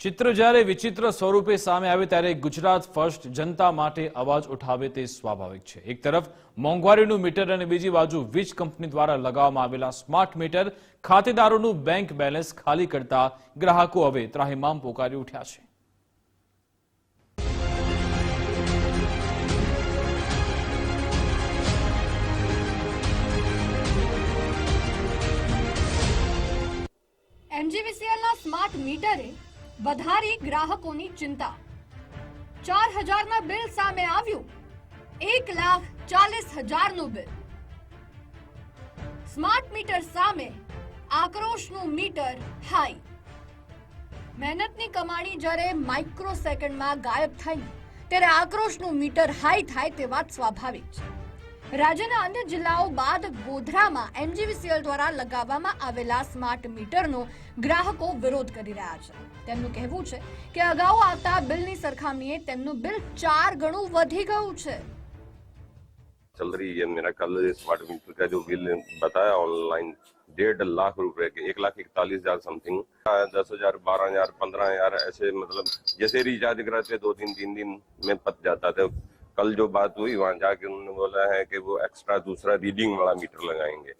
ચિત્ર જ્યારે વિચિત્ર સ્વરૂપે સામે આવે ત્યારે ગુજરાત ફર્સ્ટ જનતા માટે અવાજ ઉઠાવે તે સ્વાભાવિક છે. એક તરફ મોંઘવારીનું મીટર અને બીજી બાજુ વીજ કંપની દ્વારા લગાવવામાં આવેલા સ્માર્ટ મીટર ખાતેદારોનું બેંક બેલેન્સ ખાલી કરતા ગ્રાહકો હવે ત્રાહિમામ પોકારી ઉઠ્યા છે. એમજીવીસીએલના સ્માર્ટ મીટરે વધારી ગ્રાહકોની ચિંતા. ચાર હજારના બિલ સામે આવ્યું. એક લાખ ચાલીસ હજારનું બિલ. સ્માર્ટ મીટર સામે આક્રોશનું મીટર હાઈ. મહેનતની કમાણી જ્યારે માઇક્રો સેકન્ડમાં ગાયબ થઈ, ત્યારે આક્રોશનું મીટર હાઈ થાય તે વાત સ્વાભાવિક છે. રાજ્યના અન્ય જિલ્લાઓ બાદ ગોધરામાં એમજીવીસીએલ દ્વારા લગાવવામાં આવેલા સ્માર્ટ મીટરનો ગ્રાહકો વિરોધ કરી રહ્યા છે તેમનું કહેવું છે કે અગાઉ આવતા બિલની સરખામણીએ તેમનું બિલ ચાર ગણું વધી ગયું છે चल रही है मेरा कल स्मार्ट मीटर का जो बिल बताया ऑनलाइन डेढ़ लाख रुपए के एक लाख इकतालीस हजार समथिंग दस हजार बारह हजार पंद्रह हजार ऐसे मतलब जैसे रिचार्ज कराते दो दिन तीन दिन में पत जाता था कल जो बात हुई वहां जाके उन्होंने बोला है कि वो एक्स्ट्रा दूसरा रीडिंग वाला मीटर लगाएंगे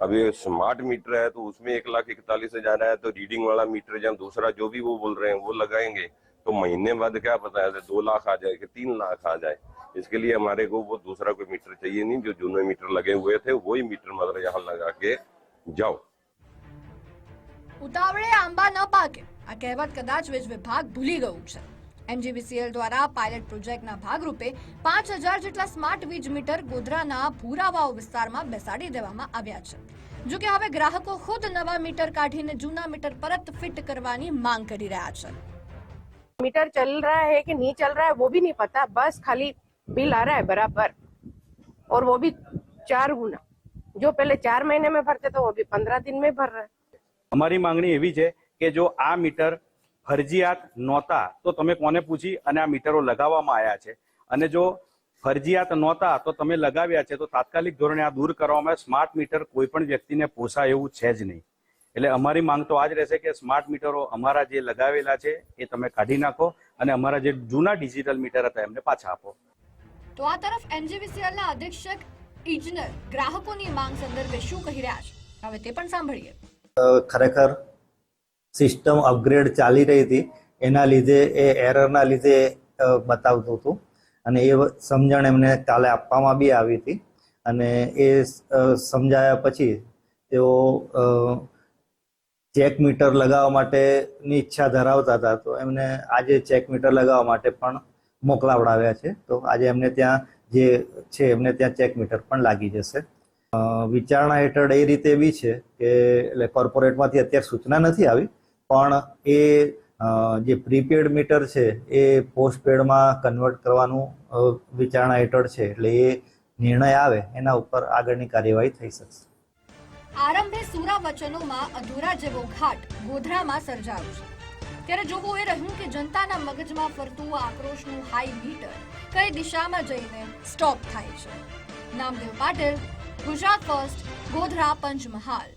अब ये स्मार्ट मीटर है तो उसमें एक लाख इकतालीस हजार है तो रीडिंग वाला मीटर जब दूसरा जो भी वो बोल रहे हैं वो लगाएंगे तो महीने बाद क्या पता है दो लाख आ जाए कि तीन लाख आ जाए इसके लिए हमारे को वो दूसरा कोई मीटर चाहिए नहीं जो जूने मीटर लगे हुए थे वही मीटर मतलब यहाँ लगा के जाओ ઉતાવળે આંબા ન પાકે આ કહેવત કદાચ વીજ વિભાગ ભૂલી ગયું છે એમજીવીસીએલ દ્વારા પાયલટ પ્રોજેક્ટના ભાગરૂપે પાંચ હજાર જેટલા સ્માર્ટ વીજ મીટર ગોધરાના ભૂરાવાવ વિસ્તારમાં બેસાડી દેવામાં આવ્યા છે જો કે હવે ગ્રાહકો ખુદ નવા મીટર કાઢીને જૂના મીટર પરત ફિટ કરવાની માંગ કરી રહ્યા છે मीटर चल रहा है कि नहीं चल रहा है वो भी नहीं पता बस खाली बिल आ रहा है बराबर और वो भी चार गुना जो पहले चार महीने में भरते थे वो भी पंद्रह दिन में भर रहे हैं અમારી માંગણી એવી છે કે જો આ મીટર ફરજિયાત નહોતા તો તમે કોને પૂછી અને આ મીટરો લગાવવામાં આવ્યા છે? અને જો ફરજિયાત નહોતા તો તમે લગાવ્યા છે તો તાત્કાલિક ધોરણે આ દૂર કરવામાં સ્માર્ટ મીટર કોઈ પણ વ્યક્તિને પોસાય એવું છે જ નહીં. એટલે અમારી માંગ તો આ જ રહેશે કે સ્માર્ટ મીટરો અમારા જે લગાવેલા છે એ તમે કાઢી નાખો અને અમારા જે જૂના ડિજિટલ મીટર હતા એમને પાછા આપો. તો આ તરફ એમજીવીસીએલના અધિક્ષક ઇજનર ગ્રાહકોની માંગ સંદર્ભે શું કહી રહ્યા છે? હવે તે પણ સાંભળીએ. ખરેખર સિસ્ટમ અપગ્રેડ ચાલી રહી હતી. એના લીધે એ એરરના લીધે બતાવતું હતું. અને એ સમજણ એમને કાલે આપવામાં બી આવી હતી. અને એ સમજાયા પછી તેઓ ચેક મીટર લગાવવા માટેની ઈચ્છા ધરાવતા હતા. તો એમને આજે ચેક મીટર લગાવવા માટે પણ મોકલાવડાવ્યા છે. તો આજે એમને ત્યાં જે છે, એમને ત્યાં ચેક મીટર પણ લાગી જશે. વિચારણા હેઠળ એ રીતે બી છે કે એટલે કોર્પોરેટમાંથી અત્યારે સૂચના નથી આવી. પણ એ જે પ્રીપેડ મીટર છે, એ પોસ્ટપેડમાં કન્વર્ટ કરવાનું વિચારણા હેઠળ છે. એટલે એ નિર્ણય આવે, એના ઉપર આગળની કાર્યવાહી થઈ શકશે. આરંભે સુરા વચનોમાં અધૂરા જેવો ઘાટ ગોધરામાં સર્જાયો છે. ત્યારે જોવું એ રહ્યું કે જનતાના મગજમાં ફરતું આક્રોશનું હાઈ મીટર કઈ દિશામાં જઈને સ્ટોપ થાય છે. નામદેવ પાટીલ, ગુજરાત ફર્સ્ટ ગોધરા પંચમહાલ.